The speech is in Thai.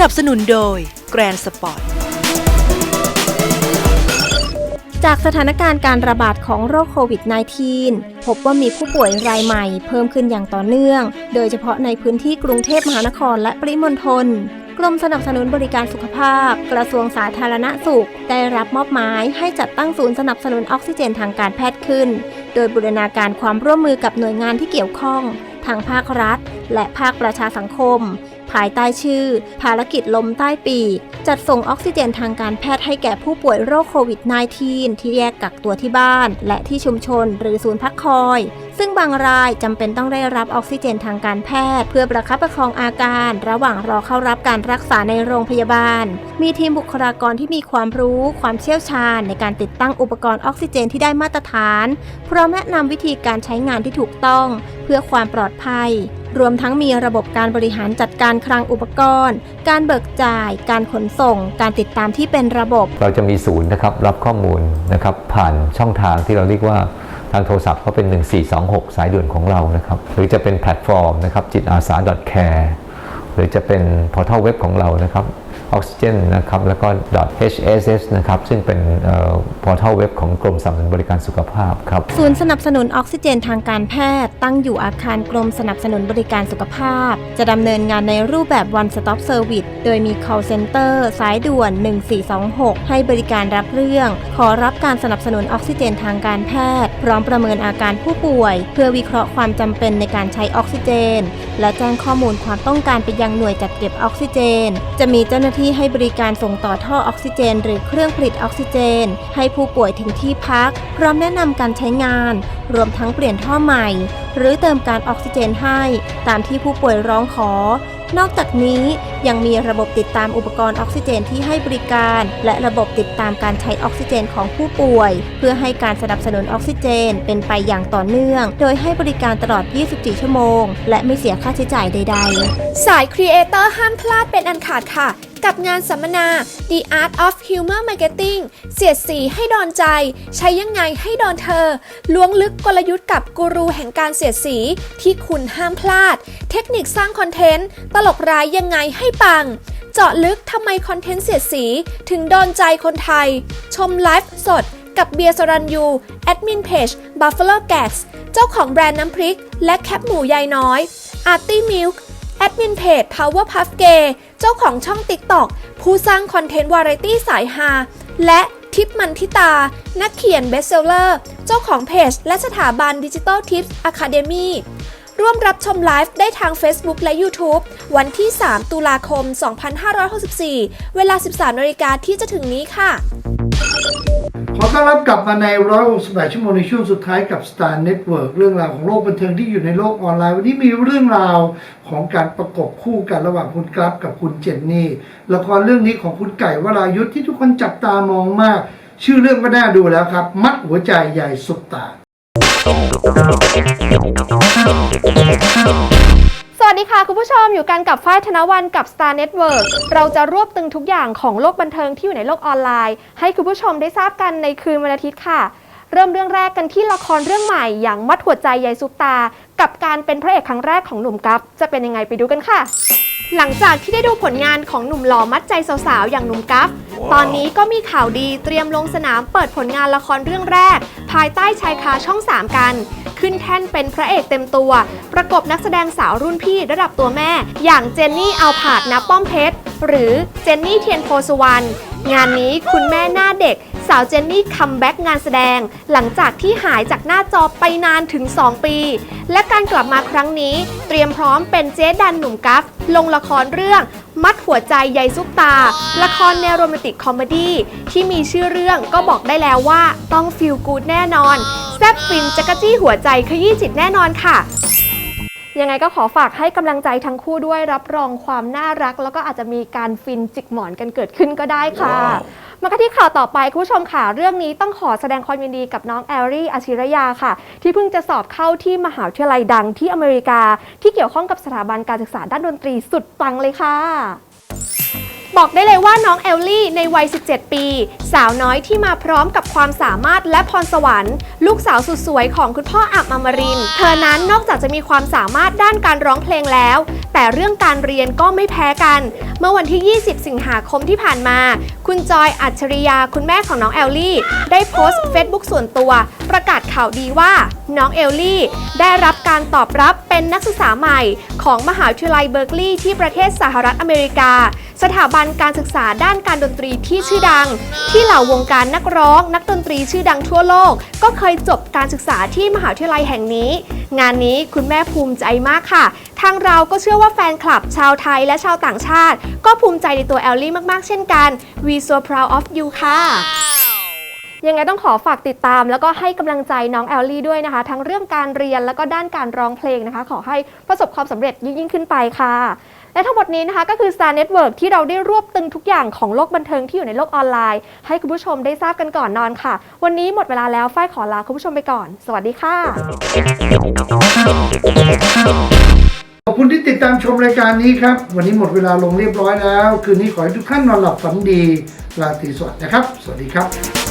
นับสนุนโดย Grand Sport จากสถานการณ์การระบาดของโรคโควิด -19 พบว่ามีผู้ป่วยรายใหม่เพิ่มขึ้นอย่างต่อเนื่อง โดยเฉพาะในพื้นที่กรุงเทพมหานครและปริมณฑลกรมสนับสนุนบริการสุขภาพ กระทรวงสาธารณสุข ได้รับมอบหมายให้จัดตั้งศูนย์สนับสนุนออกซิเจนทางการแพทย์ขึ้น โดยบูรณาการความร่วมมือกับหน่วยงานที่เกี่ยวข้อง ทางภาครัฐ และภาคประชาสังคม ภายใต้ชื่อ ภารกิจลมใต้ปีก จัดส่งออกซิเจนทางการแพทย์ให้แก่ผู้ป่วยโรคโควิด -19 ที่แยกกักตัวที่บ้าน และที่ชุมชนหรือศูนย์พักคอย ซึ่งบางรายจำเป็นต้องได้รับออกซิเจนทางการแพทย์ เพื่อประคับประคองอาการ ระหว่างรอเข้ารับการรักษาในโรงพยาบาล มีทีมบุคลากรที่มีความรู้ ความเชี่ยวชาญ ในการติดตั้งอุปกรณ์ออกซิเจนที่ได้มาตรฐาน พร้อมแนะนำวิธีการใช้งานที่ถูกต้อง เพื่อความปลอดภัย รวมทั้งมีระบบการบริหารจัดการคลังอุปกรณ์ การเบิกจ่าย การขนส่ง การติดตามที่เป็นระบบ เราจะมีศูนย์นะครับรับข้อมูลนะครับผ่านช่องทางที่เราเรียกว่าทางโทรศัพท์ก็เป็น 1426 สายด่วนของเรานะครับ หรือจะเป็นแพลตฟอร์มนะครับจิตอาสา .care หรือจะเป็นพอร์ทัลเว็บของเรานะครับ Oxygen นะครับแล้วก็ .hss นะครับซึ่งเป็นพอร์ทัลเว็บของกรมสนับสนุนบริการสุขภาพครับศูนย์สนับสนุนออกซิเจนทางการแพทย์ ตั้งอยู่อาคารกรมสนับสนุนบริการสุขภาพ จะดำเนินงานในรูปแบบ one stop service โดยมี call center สายด่วน 1426 ให้บริการรับเรื่อง ขอรับการสนับสนุนออกซิเจนทางการแพทย์ พร้อมประเมินอาการผู้ป่วย เพื่อวิเคราะห์ความจำเป็นในการใช้ออกซิเจน และแจ้งข้อมูลความต้องการไปยังหน่วยจัดเก็บออกซิเจน จะมีเจ้าหน้าที่ที่ให้บริการส่งต่อท่อออกซิเจน หรือเครื่องผลิตออกซิเจน ให้ผู้ป่วยถึงที่พัก พร้อมแนะนำการใช้งาน รวมทั้งเปลี่ยนท่อใหม่ หรือเติมการออกซิเจนให้ ตามที่ผู้ป่วยร้องขอ นอกจากนี้ยังมีระบบติดตามอุปกรณ์ออกซิเจนที่ให้บริการ และระบบติดตามการใช้ออกซิเจนของผู้ป่วย เพื่อให้การสนับสนุนออกซิเจน เป็นไปอย่างต่อเนื่อง โดยให้บริการตลอด 24 ชั่วโมง และไม่เสียค่าใช้จ่ายใด ๆ สายครีเอเตอร์ห้ามพลาดเป็นอันขาดค่ะ กับงานสัมมนา The Art of Humor Marketing เสียดสีให้ดอนใจ ใช้ยังไงให้ดอนเธอ ล้วงลึกกลยุทธ์กับกูรูแห่งการเสียดสีที่คุณห้ามพลาด เทคนิคสร้างคอนเทนต์ ตลกร้ายยังไงให้ปัง เจาะลึกทำไมคอนเทนต์เสียดสี ถึงโดนใจคนไทย ชมไลฟ์สดกับเบียร์สรันยู แอดมินเพจ Buffalo Gags เจ้าของแบรนด์น้ำพริก และแคปหมูยายน้อย Arty Milk แอดมินเพจ Powerpuff Gay เจ้าของช่อง TikTok ผู้สร้างคอนเทนต์วาไรตี้สายฮาและทิปมันทิตา นักเขียนเบสเซลเลอร์ เจ้าของเพจ และสถาบันดิจิ t a l Tips Academy ร่วมรับชมไลฟ์ได้ทาง Facebook และ YouTube วันที่ 3 ตุลาคม 2564 เวลา 13นาฬิกาที่จะถึงนี้ค่ะ อต้อนรับกลับมาใน168ชั่วโมงในช่วงสุดท้ายกับ Star Network เรื่องราวของโลกบันเทิงที่อยู่ในโลกออนไลน์ วันนี้มีเรื่องราวของการประกบคู่กันระหว่างคุณกราฟกับคุณเจนนี่ละครเรื่องนี้ของคุณไก่วรายุทธที่ทุกคนจับตามองมาก ชื่อเรื่องก็น่าดูแล้วครับ มัดหัวใจใหญ่สุดตา วัสดีค่ะ คุณผู้ชมอยู่กันกับฝ้ายธนวันกับ Star Network เราจะรวบตึงทุกอย่างของโลกบันเทิงที่อยู่ในโลกออนไลน์ ให้คุณผู้ชมได้ทราบกันในคืนวันอาทิตย์ค่ะ เริ่มเรื่องแรกกันที่ละครเรื่องใหม่อย่างมัดหัวใจยายซุปตา กับการเป็นพระเอกครั้งแรกของหนุ่มกัฟจะเป็นยังไงไปดูกันค่ะ หลังจากที่ได้ดูผลงานของหนุ่มหล่อมัดใจสาวๆ อย่างหนุ่มกัฟ ตอนนี้ก็มีข่าวดีเตรียมลงสนามเปิดผลงานละครเรื่องแรก ภายใต้ชายคาช่อง 3 กัน ขึ้นแท่นเป็นพระเอกเต็มตัว ประกบนักแสดงสาวรุ่นพี่ระดับตัวแม่ อย่างเจนนี่เอาผาดนับป้อมเพชร หรือเจนนี่เทียนโพสุวรรณงานนี้คุณแม่หน้าเด็กสาวเจนนี่คัมแบ็กงานแสดง หลังจากที่หายจากหน้าจอไปนานถึง 2 ปี และการกลับมาครั้งนี้เตรียมพร้อมเป็นเจ๊ดันหนุ่มกัฟ ลงละครเรื่องมัดหัวใจใยซุปตา ละครแนวโรแมนติกคอมเมดี้ที่มีชื่อเรื่องก็บอกได้แล้วว่าต้องฟิลกูดแน่นอน แซบฟินจักรจี้หัวใจขยี้จิตแน่นอนค่ะยังไงก็ขอฝากให้กำลังใจทั้งคู่ด้วยรับรองความน่ารัก แล้วก็อาจจะมีการฟินจิกหมอนกันเกิดขึ้นก็ได้ค่ะ มากันที่ข่าวต่อไปคุณผู้ชมค่ะ เรื่องนี้ต้องขอแสดงความยินดีกับน้องแอลลี่อาชิรยาค่ะ ที่เพิ่งจะสอบเข้าที่มหาวิทยาลัยดังที่อเมริกา ที่เกี่ยวข้องกับสถาบันการศึกษาด้านดนตรีสุดปังเลยค่ะ บอกได้เลยว่าน้องเอลลี่ในวัย 17 ปี สาวน้อยที่มาพร้อมกับความสามารถและพรสวรรค์ ลูกสาวสุดสวยของคุณพ่ออับอมริน เธอนั้นนอกจากจะมีความสามารถด้านการร้องเพลงแล้ว แต่เรื่องการเรียนก็ไม่แพ้กัน เมื่อวันที่ 20 สิงหาคมที่ผ่านมา คุณจอยอัจฉริยาคุณแม่ของน้องแอลลี่ ได้โพสต์ Facebook ส่วนตัว ประกาศข่าวดีว่า น้องเอลลี่ ได้รับการตอบรับเป็นนักศึกษาใหม่ ของมหาวิทยาลัยเบิร์กลีย์ที่ประเทศสหรัฐอเมริกา สถาบันการศึกษาด้านการดนตรีที่ชื่อดัง ที่เหล่าวงการนักร้อง นักดนตรีชื่อดังทั่วโลก ก็เคยจบการศึกษาที่มหาวิทยาลัยแห่งนี้ งานนี้คุณแม่ภูมิใจมากค่ะ ทางเราก็เชื่อว่าแฟนคลับชาวไทยและชาวต่างชาติ ก็ภูมิใจในตัวแอลลี่มากๆ เช่นกัน We so proud of you ค่ะ ยังไงต้องขอฝากติดตาม แล้วก็ให้กำลังใจน้องแอลลี่ด้วยนะคะ ทั้งเรื่องการเรียนแล้วก็ด้านการร้องเพลงนะคะ ขอให้ประสบความสำเร็จยิ่งขึ้นไปค่ะและทั้งหมดนี้นะคะก็คือ Star Network ที่เราได้รวบตึงทุกอย่างของโลกบันเทิงที่อยู่ในโลกออนไลน์ ให้คุณผู้ชมได้ทราบกันก่อนนอนค่ะ วันนี้หมดเวลาแล้วฝ้ายขอลาคุณผู้ชมไปก่อน สวัสดีค่ะ ขอบคุณที่ติดตามชมรายการนี้ครับ วันนี้หมดเวลาลงเรียบร้อยแล้ว คืนนี้ขอให้ทุกท่านนอนหลับฝันดีราตรีสวัสดิ์นะครับ สวัสดีครับ